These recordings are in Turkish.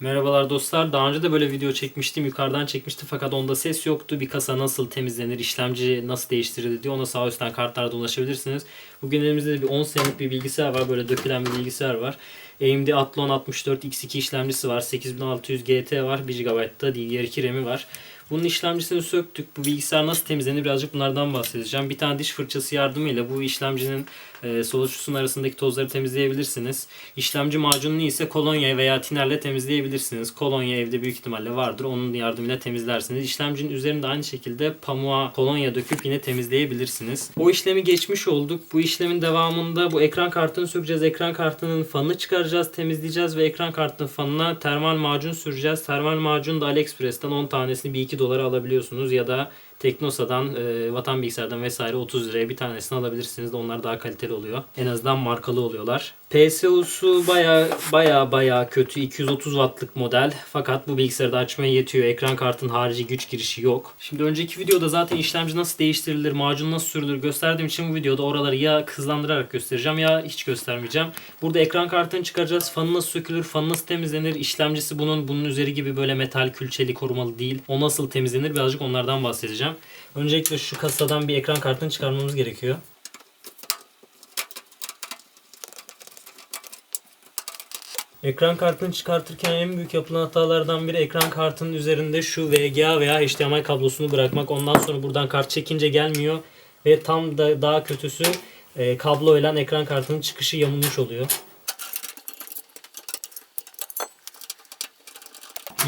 Merhabalar dostlar. Daha önce de böyle video çekmiştim. Yukarıdan çekmiştim fakat onda ses yoktu. Bir kasa nasıl temizlenir, işlemci nasıl değiştirilir diye ona sağ üstten kartlarda ulaşabilirsiniz. Bugün elimizde de bir 10 senelik bir bilgisayar var. Böyle dökülen bir bilgisayar var. AMD Athlon 64 X2 işlemcisi var. 8600 GT var. 1 GB da DDR2 RAM'i var. Bunun işlemcisini söktük. Bu bilgisayar nasıl temizlenir birazcık bunlardan bahsedeceğim. Bir tane diş fırçası yardımıyla bu işlemcinin e, solucusunun arasındaki tozları temizleyebilirsiniz. İşlemci macununu ise kolonya veya tinerle temizleyebilirsiniz. Kolonya evde büyük ihtimalle vardır. Onun yardımıyla temizlersiniz. İşlemcinin üzerinde aynı şekilde pamuğa kolonya döküp yine temizleyebilirsiniz. O işlemi geçmiş olduk. Bu işlemin devamında bu ekran kartını sökeceğiz. Ekran kartının fanını çıkaracağız, temizleyeceğiz ve ekran kartının fanına termal macun süreceğiz. Termal macun da AliExpress'ten 10 tanesini 1-2 dolara alabiliyorsunuz ya da Teknosa'dan, e, Vatan Bilgisayar'dan vesaire 30 liraya bir tanesini alabilirsiniz de onlar daha kaliteli oluyor. En azından markalı oluyorlar. PSU'su baya baya baya kötü. 230 wattlık model. Fakat bu bilgisayarda açmaya yetiyor. Ekran kartın harici güç girişi yok. Şimdi önceki videoda zaten işlemci nasıl değiştirilir, macun nasıl sürülür gösterdiğim için bu videoda oraları ya hızlandırarak göstereceğim ya hiç göstermeyeceğim. Burada ekran kartını çıkaracağız. Fanı nasıl sökülür, fanı nasıl temizlenir, işlemcisi bunun bunun üzeri gibi böyle metal külçeli korumalı değil. O nasıl temizlenir birazcık onlardan bahsedeceğim. Öncelikle şu kasadan bir ekran kartını çıkarmamız gerekiyor. Ekran kartını çıkartırken en büyük yapılan hatalardan biri ekran kartının üzerinde şu VGA veya HDMI kablosunu bırakmak. Ondan sonra buradan kart çekince gelmiyor ve tam da daha kötüsü e, kabloyla ekran kartının çıkışı yamulmuş oluyor.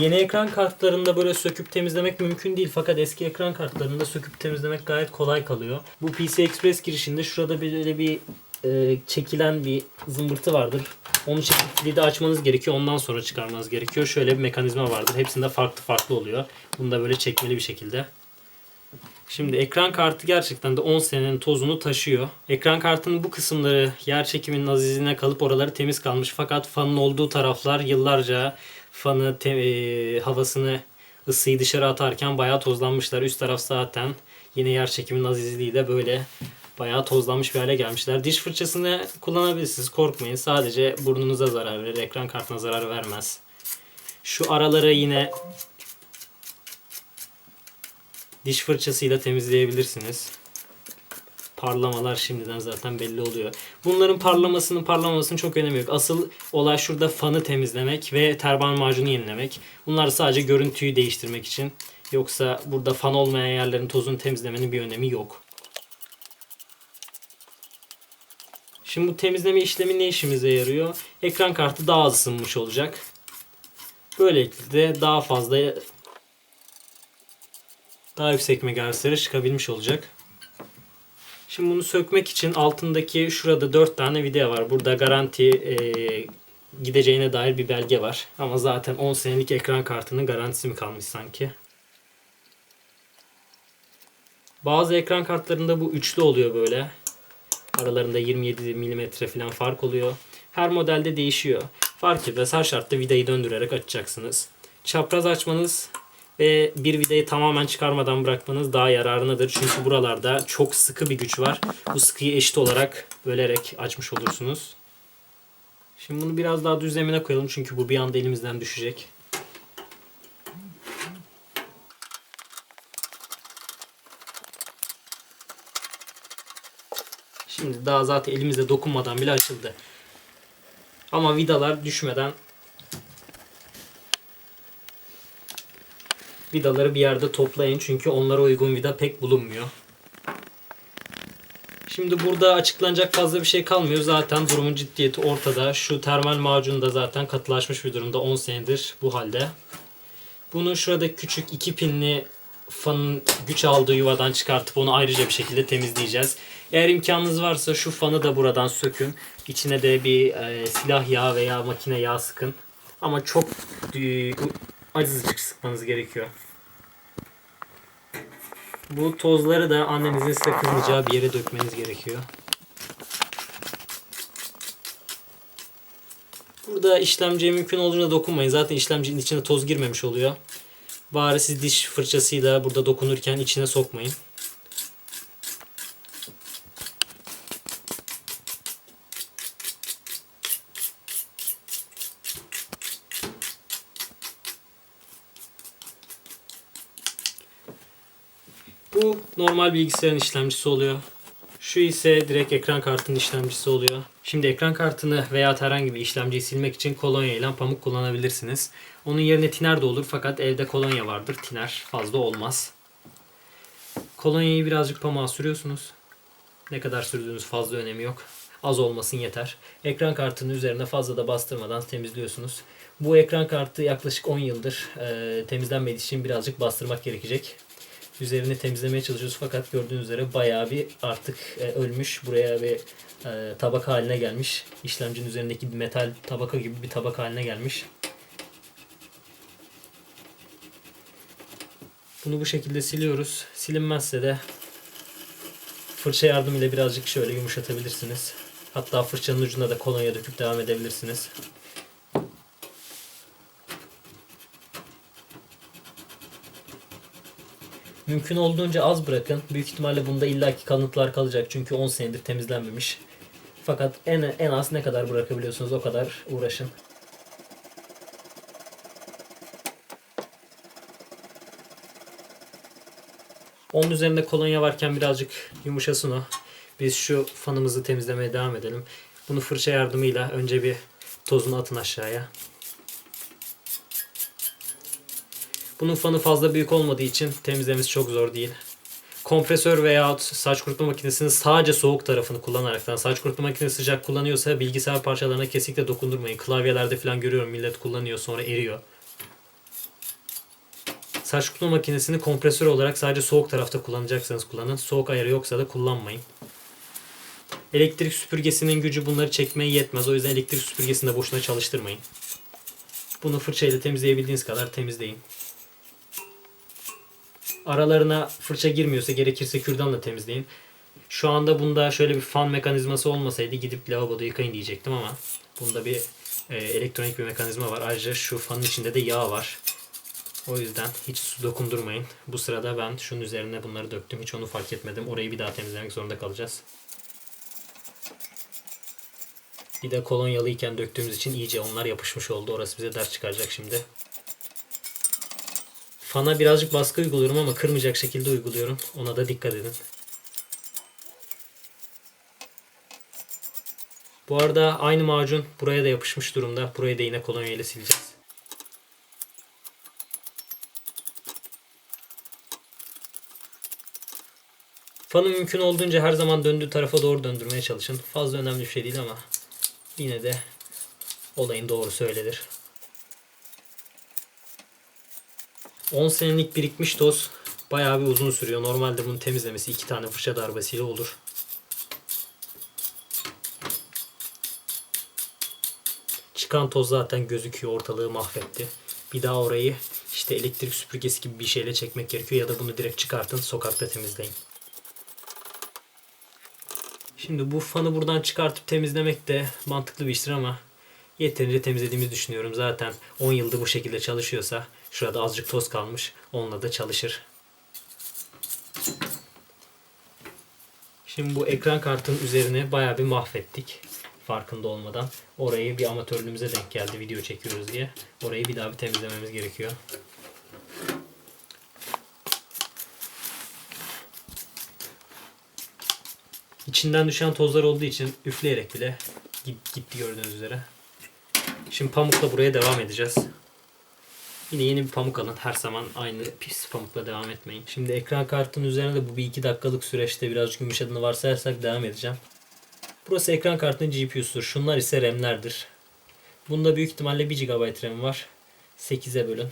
Yeni ekran kartlarında böyle söküp temizlemek mümkün değil fakat eski ekran kartlarında söküp temizlemek gayet kolay kalıyor. Bu PC Express girişinde şurada böyle bir e, çekilen bir zımbırtı vardır. Onu çekip kilidi açmanız gerekiyor. Ondan sonra çıkarmanız gerekiyor. Şöyle bir mekanizma vardır. Hepsinde farklı farklı oluyor. Bunu da böyle çekmeli bir şekilde. Şimdi ekran kartı gerçekten de 10 senenin tozunu taşıyor. Ekran kartının bu kısımları yer çekiminin azizliğine kalıp oraları temiz kalmış. Fakat fanın olduğu taraflar yıllarca fanı e, havasını ısıyı dışarı atarken bayağı tozlanmışlar. Üst taraf zaten yine yer çekiminin azizliği de böyle bayağı tozlanmış bir hale gelmişler. Diş fırçasını kullanabilirsiniz. Korkmayın. Sadece burnunuza zarar verir. Ekran kartına zarar vermez. Şu araları yine diş fırçasıyla temizleyebilirsiniz. Parlamalar şimdiden zaten belli oluyor. Bunların parlamasının parlamamasının çok önemi yok. Asıl olay şurada fanı temizlemek ve termal macunu yenilemek. Bunlar sadece görüntüyü değiştirmek için. Yoksa burada fan olmayan yerlerin tozunu temizlemenin bir önemi yok. Şimdi bu temizleme işlemi ne işimize yarıyor? Ekran kartı daha az ısınmış olacak. Böylelikle daha fazla daha yüksek megahertzlere çıkabilmiş olacak. Şimdi bunu sökmek için altındaki şurada 4 tane vida var. Burada garanti e, gideceğine dair bir belge var. Ama zaten 10 senelik ekran kartının garantisi mi kalmış sanki? Bazı ekran kartlarında bu üçlü oluyor böyle. Aralarında 27 mm falan fark oluyor. Her modelde değişiyor. Fark etmez her şartta vidayı döndürerek açacaksınız. Çapraz açmanız ve bir vidayı tamamen çıkarmadan bırakmanız daha yararınadır. Çünkü buralarda çok sıkı bir güç var. Bu sıkıyı eşit olarak bölerek açmış olursunuz. Şimdi bunu biraz daha düz zemine koyalım çünkü bu bir anda elimizden düşecek. Şimdi daha zaten elimizde dokunmadan bile açıldı. Ama vidalar düşmeden vidaları bir yerde toplayın çünkü onlara uygun vida pek bulunmuyor. Şimdi burada açıklanacak fazla bir şey kalmıyor. Zaten durumun ciddiyeti ortada. Şu termal macun da zaten katılaşmış bir durumda. 10 senedir bu halde. Bunu şurada küçük iki pinli fanın güç aldığı yuvadan çıkartıp onu ayrıca bir şekilde temizleyeceğiz. Eğer imkanınız varsa şu fanı da buradan sökün. İçine de bir e, silah yağı veya makine yağı sıkın. Ama çok e, acısızcık sıkmanız gerekiyor. Bu tozları da annenizin size kızmayacağı bir yere dökmeniz gerekiyor. Burada işlemciye mümkün olduğunca dokunmayın. Zaten işlemcinin içine toz girmemiş oluyor. Bari siz diş fırçasıyla burada dokunurken içine sokmayın. Bu normal bilgisayarın işlemcisi oluyor. Şu ise direkt ekran kartının işlemcisi oluyor. Şimdi ekran kartını veya herhangi bir işlemciyi silmek için kolonya ile pamuk kullanabilirsiniz. Onun yerine tiner de olur fakat evde kolonya vardır. Tiner fazla olmaz. Kolonyayı birazcık pamuğa sürüyorsunuz. Ne kadar sürdüğünüz fazla önemi yok. Az olmasın yeter. Ekran kartının üzerine fazla da bastırmadan temizliyorsunuz. Bu ekran kartı yaklaşık 10 yıldır e, temizlenmediği için birazcık bastırmak gerekecek. Üzerini temizlemeye çalışıyoruz fakat gördüğünüz üzere bayağı bir artık e, ölmüş. Buraya bir e, tabaka haline gelmiş. İşlemcinin üzerindeki metal tabaka gibi bir tabaka haline gelmiş. Bunu bu şekilde siliyoruz. Silinmezse de fırça yardımıyla birazcık şöyle yumuşatabilirsiniz. Hatta fırçanın ucuna da kolonya döküp devam edebilirsiniz. Mümkün olduğunca az bırakın. Büyük ihtimalle bunda illaki kanıtlar kalacak çünkü 10 senedir temizlenmemiş. Fakat en en az ne kadar bırakabiliyorsunuz o kadar uğraşın. Onun üzerinde kolonya varken birazcık yumuşasın o. Biz şu fanımızı temizlemeye devam edelim. Bunu fırça yardımıyla önce bir tozunu atın aşağıya. Bunun fanı fazla büyük olmadığı için temizlemesi çok zor değil. Kompresör veya saç kurutma makinesinin sadece soğuk tarafını kullanaraktan saç kurutma makinesi sıcak kullanıyorsa bilgisayar parçalarına kesinlikle dokundurmayın. Klavyelerde falan görüyorum millet kullanıyor sonra eriyor. Saç kurutma makinesini kompresör olarak sadece soğuk tarafta kullanacaksanız kullanın. Soğuk ayarı yoksa da kullanmayın. Elektrik süpürgesinin gücü bunları çekmeye yetmez. O yüzden elektrik süpürgesini de boşuna çalıştırmayın. Bunu fırçayla temizleyebildiğiniz kadar temizleyin. Aralarına fırça girmiyorsa gerekirse kürdanla temizleyin. Şu anda bunda şöyle bir fan mekanizması olmasaydı gidip lavaboda yıkayın diyecektim ama bunda bir e, elektronik bir mekanizma var. Ayrıca şu fanın içinde de yağ var. O yüzden hiç su dokundurmayın. Bu sırada ben şunun üzerine bunları döktüm. Hiç onu fark etmedim. Orayı bir daha temizlemek zorunda kalacağız. Bir de kolonyalıyken döktüğümüz için iyice onlar yapışmış oldu. Orası bize ders çıkaracak şimdi. Fana birazcık baskı uyguluyorum ama kırmayacak şekilde uyguluyorum. Ona da dikkat edin. Bu arada aynı macun buraya da yapışmış durumda. Burayı da yine kolonya ile sileceğiz. Fanı mümkün olduğunca her zaman döndüğü tarafa doğru döndürmeye çalışın. Fazla önemli bir şey değil ama yine de olayın doğru söylenir. 10 senelik birikmiş toz bayağı bir uzun sürüyor. Normalde bunu temizlemesi iki tane fırça darbesiyle olur. Çıkan toz zaten gözüküyor. Ortalığı mahvetti. Bir daha orayı işte elektrik süpürgesi gibi bir şeyle çekmek gerekiyor ya da bunu direkt çıkartın sokakta temizleyin. Şimdi bu fanı buradan çıkartıp temizlemek de mantıklı bir iştir ama yeterince temizlediğimizi düşünüyorum. Zaten 10 yıldır bu şekilde çalışıyorsa şurada azıcık toz kalmış. Onunla da çalışır. Şimdi bu ekran kartın üzerine bayağı bir mahvettik. Farkında olmadan. Orayı bir amatörlüğümüze denk geldi video çekiyoruz diye. Orayı bir daha bir temizlememiz gerekiyor. İçinden düşen tozlar olduğu için üfleyerek bile gitti gördüğünüz üzere. Şimdi pamukla buraya devam edeceğiz. Yine yeni bir pamuk alın. Her zaman aynı pis pamukla devam etmeyin. Şimdi ekran kartının üzerine de bu bir iki dakikalık süreçte birazcık yumuşadığını varsayarsak devam edeceğim. Burası ekran kartının GPU'sudur. Şunlar ise RAM'lerdir. Bunda büyük ihtimalle 1 GB RAM var. 8'e bölün.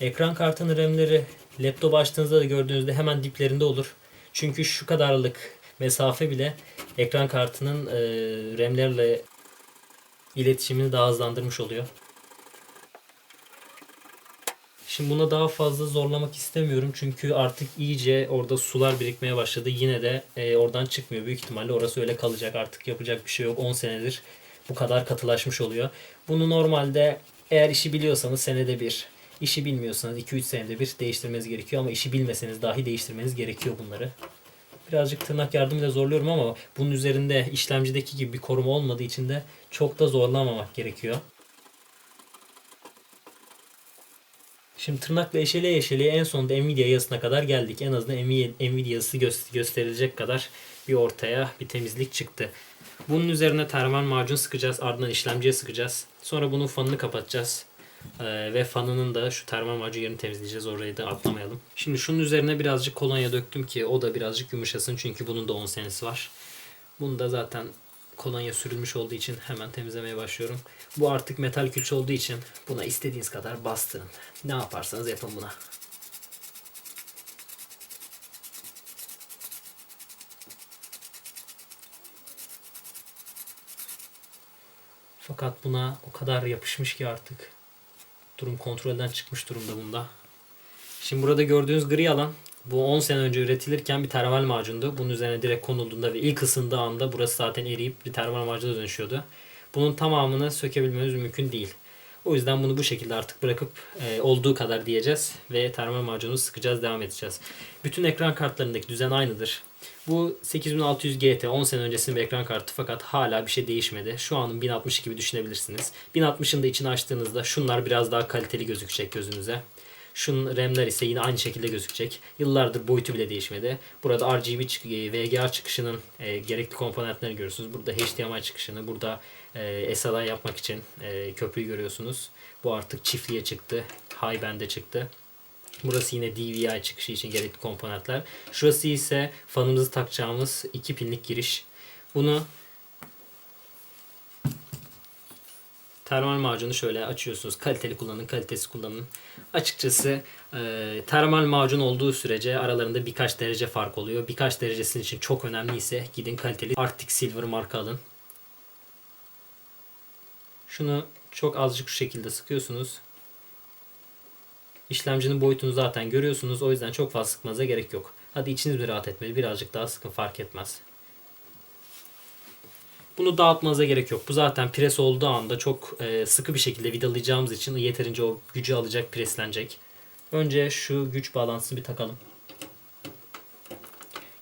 Ekran kartının RAM'leri laptop açtığınızda da gördüğünüzde hemen diplerinde olur. Çünkü şu kadarlık mesafe bile ekran kartının e, RAM'lerle iletişimini daha hızlandırmış oluyor. Şimdi buna daha fazla zorlamak istemiyorum çünkü artık iyice orada sular birikmeye başladı. Yine de e, oradan çıkmıyor. Büyük ihtimalle orası öyle kalacak. Artık yapacak bir şey yok. 10 senedir bu kadar katılaşmış oluyor. Bunu normalde eğer işi biliyorsanız senede bir, işi bilmiyorsanız 2-3 senede bir değiştirmeniz gerekiyor ama işi bilmeseniz dahi değiştirmeniz gerekiyor bunları. Birazcık tırnak yardımıyla zorluyorum ama bunun üzerinde işlemcideki gibi bir koruma olmadığı için de çok da zorlamamak gerekiyor. Şimdi tırnakla eşeleye eşeleye en sonunda Nvidia yazısına kadar geldik. En azından Nvidia yazısı gö- gösterilecek kadar bir ortaya bir temizlik çıktı. Bunun üzerine termal macun sıkacağız. Ardından işlemciye sıkacağız. Sonra bunun fanını kapatacağız. Ee, ve fanının da şu termal macun yerini temizleyeceğiz. Orayı da atlamayalım. Şimdi şunun üzerine birazcık kolonya döktüm ki o da birazcık yumuşasın. Çünkü bunun da 10 senesi var. Bunu da zaten kolonya sürülmüş olduğu için hemen temizlemeye başlıyorum. Bu artık metal külçe olduğu için buna istediğiniz kadar bastırın. Ne yaparsanız yapın buna. Fakat buna o kadar yapışmış ki artık. Durum kontrolden çıkmış durumda bunda. Şimdi burada gördüğünüz gri alan bu 10 sene önce üretilirken bir termal macundu. Bunun üzerine direkt konulduğunda ve ilk ısındığı anda burası zaten eriyip bir termal macuna dönüşüyordu. Bunun tamamını sökebilmemiz mümkün değil. O yüzden bunu bu şekilde artık bırakıp e, olduğu kadar diyeceğiz ve termal macunu sıkacağız devam edeceğiz. Bütün ekran kartlarındaki düzen aynıdır. Bu 8600 GT 10 sene öncesinin bir ekran kartı fakat hala bir şey değişmedi. Şu anın 1060 gibi düşünebilirsiniz. 1060'ın da içini açtığınızda şunlar biraz daha kaliteli gözükecek gözünüze. Şunun RAM'ler ise yine aynı şekilde gözükecek. Yıllardır boyutu bile değişmedi. Burada RGB çık- e, VGA çıkışının e, gerekli komponentlerini görüyorsunuz. Burada HDMI çıkışını, burada e, SLI yapmak için e, köprüyü görüyorsunuz. Bu artık çiftliğe çıktı. High band'e çıktı. Burası yine DVI çıkışı için gerekli komponentler. Şurası ise fanımızı takacağımız iki pinlik giriş. Bunu termal macunu şöyle açıyorsunuz. Kaliteli kullanın, kalitesiz kullanın. Açıkçası e, termal macun olduğu sürece aralarında birkaç derece fark oluyor. Birkaç derecesinin için çok önemli ise gidin kaliteli Arctic Silver marka alın. Şunu çok azıcık şu şekilde sıkıyorsunuz. İşlemcinin boyutunu zaten görüyorsunuz. O yüzden çok fazla sıkmanıza gerek yok. Hadi içiniz bir rahat etmeli. Birazcık daha sıkın fark etmez. Bunu dağıtmanıza gerek yok. Bu zaten pres olduğu anda çok e, sıkı bir şekilde vidalayacağımız için yeterince o gücü alacak, preslenecek. Önce şu güç bağlantısını bir takalım.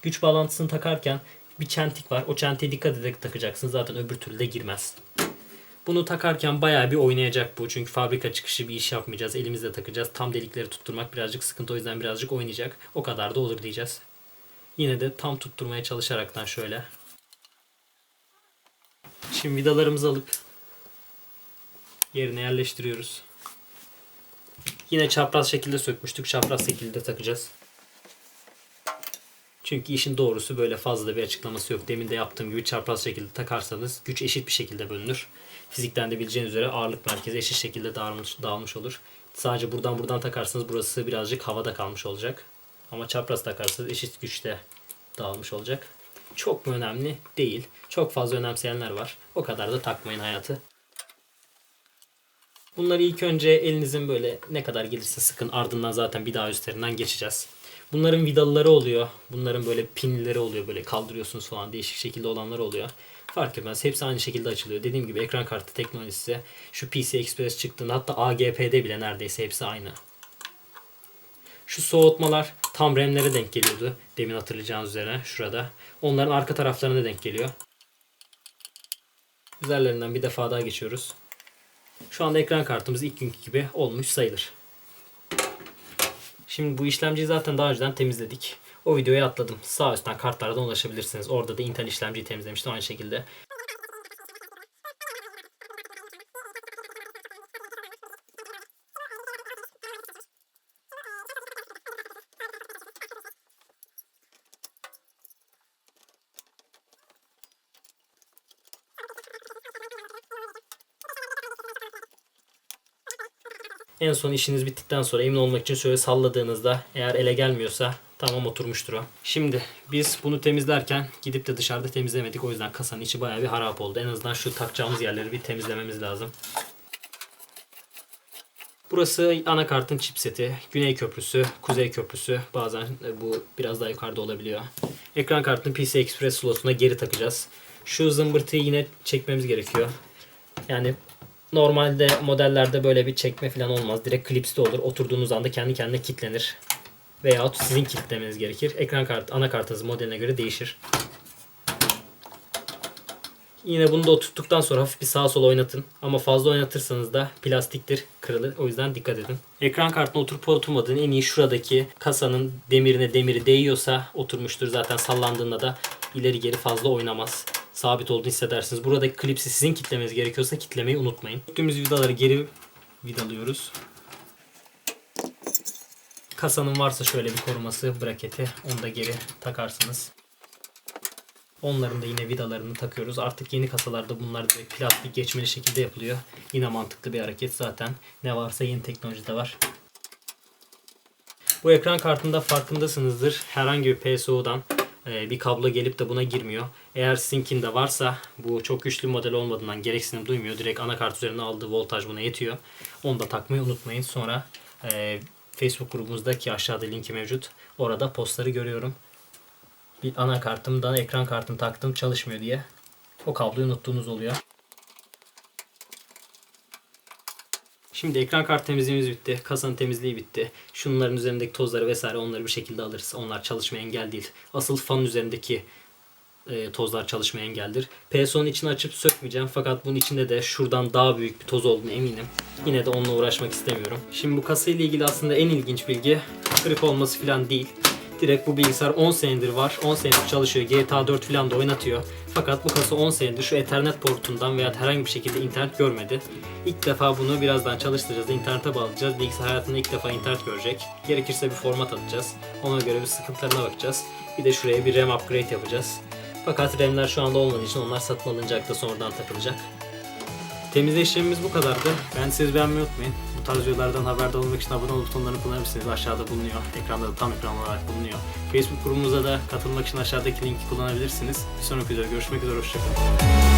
Güç bağlantısını takarken bir çentik var. O çentiğe dikkat ederek takacaksınız. Zaten öbür türlü de girmez. Bunu takarken bayağı bir oynayacak bu. Çünkü fabrika çıkışı bir iş yapmayacağız. Elimizle takacağız. Tam delikleri tutturmak birazcık sıkıntı. O yüzden birazcık oynayacak. O kadar da olur diyeceğiz. Yine de tam tutturmaya çalışaraktan şöyle. Şimdi vidalarımızı alıp yerine yerleştiriyoruz. Yine çapraz şekilde sökmüştük. Çapraz şekilde takacağız. Çünkü işin doğrusu böyle fazla bir açıklaması yok. Demin de yaptığım gibi çapraz şekilde takarsanız güç eşit bir şekilde bölünür. Fizikten de bileceğiniz üzere ağırlık merkezi eşit şekilde dağılmış, dağılmış olur. Sadece buradan buradan takarsanız burası birazcık havada kalmış olacak. Ama çapraz takarsanız eşit güçte dağılmış olacak. Çok mu önemli? Değil. Çok fazla önemseyenler var. O kadar da takmayın hayatı. Bunları ilk önce elinizin böyle ne kadar gelirse sıkın ardından zaten bir daha üstlerinden geçeceğiz. Bunların vidalıları oluyor. Bunların böyle pinleri oluyor. Böyle kaldırıyorsunuz falan değişik şekilde olanlar oluyor. Fark etmez. Hepsi aynı şekilde açılıyor. Dediğim gibi ekran kartı teknolojisi şu PC Express çıktığında hatta AGP'de bile neredeyse hepsi aynı. Şu soğutmalar tam RAM'lere denk geliyordu. Demin hatırlayacağınız üzere şurada. Onların arka taraflarına denk geliyor. Üzerlerinden bir defa daha geçiyoruz. Şu anda ekran kartımız ilk günkü gibi olmuş sayılır. Şimdi bu işlemciyi zaten daha önceden temizledik. O videoyu atladım. Sağ üstten kartlardan ulaşabilirsiniz. Orada da Intel işlemciyi temizlemiştim aynı şekilde. En son işiniz bittikten sonra emin olmak için şöyle salladığınızda eğer ele gelmiyorsa tamam oturmuştur o. Şimdi biz bunu temizlerken gidip de dışarıda temizlemedik. O yüzden kasanın içi bayağı bir harap oldu. En azından şu takacağımız yerleri bir temizlememiz lazım. Burası anakartın chipseti, Güney Köprüsü, Kuzey Köprüsü. Bazen e, bu biraz daha yukarıda olabiliyor. Ekran kartını PC Express slotuna geri takacağız. Şu zımbırtıyı yine çekmemiz gerekiyor. Yani Normalde modellerde böyle bir çekme falan olmaz. Direkt klipste olur. Oturduğunuz anda kendi kendine kilitlenir. Veyahut sizin kilitlemeniz gerekir. Ekran kartı, anakartınız modeline göre değişir. Yine bunu da oturttuktan sonra hafif bir sağa sola oynatın. Ama fazla oynatırsanız da plastiktir, kırılır. O yüzden dikkat edin. Ekran kartına oturup oturmadığını en iyi şuradaki kasanın demirine demiri değiyorsa oturmuştur. Zaten sallandığında da ileri geri fazla oynamaz. Sabit olduğunu hissedersiniz. Buradaki klipsi sizin kitlemeniz gerekiyorsa kitlemeyi unutmayın. Söktüğümüz vidaları geri vidalıyoruz. Kasanın varsa şöyle bir koruması, braketi onu da geri takarsınız. Onların da yine vidalarını takıyoruz. Artık yeni kasalarda bunlar direkt plastik geçmeli şekilde yapılıyor. Yine mantıklı bir hareket zaten. Ne varsa yeni teknolojide var. Bu ekran kartında farkındasınızdır. Herhangi bir PSO'dan e, bir kablo gelip de buna girmiyor. Eğer sizinkinde varsa bu çok güçlü model olmadığından gereksinim duymuyor. Direkt anakart üzerine aldığı voltaj buna yetiyor. Onu da takmayı unutmayın. Sonra e, Facebook grubumuzda ki aşağıda linki mevcut. Orada postları görüyorum bir anakartımdan ekran kartım taktım çalışmıyor diye. O kabloyu unuttuğunuz oluyor. Şimdi ekran kart temizliğimiz bitti. Kasanın temizliği bitti. Şunların üzerindeki tozları vesaire onları bir şekilde alırız. Onlar çalışmaya engel değil. Asıl fanın üzerindeki e, tozlar çalışmaya engeldir. PSO'nun içini açıp sökmeyeceğim. Fakat bunun içinde de şuradan daha büyük bir toz olduğunu eminim. Yine de onunla uğraşmak istemiyorum. Şimdi bu kasayla ilgili aslında en ilginç bilgi kırık olması falan değil. Direkt bu bilgisayar 10 senedir var. 10 senedir çalışıyor. GTA 4 falan da oynatıyor. Fakat bu kasa 10 senedir şu Ethernet portundan veya herhangi bir şekilde internet görmedi. İlk defa bunu birazdan çalıştıracağız. internete bağlayacağız. Bilgisayar hayatında ilk defa internet görecek. Gerekirse bir format atacağız. Ona göre bir sıkıntılarına bakacağız. Bir de şuraya bir RAM upgrade yapacağız. Fakat RAM'ler şu anda olmadığı için onlar satın alınacak da sonradan takılacak. Temizle işlemimiz bu kadardı. Ben siz beğenmeyi unutmayın. Bu tarz videolardan haberdar olmak için abone ol butonlarını kullanabilirsiniz. Aşağıda bulunuyor. Ekranda da tam ekran olarak bulunuyor. Facebook grubumuza da katılmak için aşağıdaki linki kullanabilirsiniz. Bir sonraki videoda görüşmek üzere. Hoşçakalın.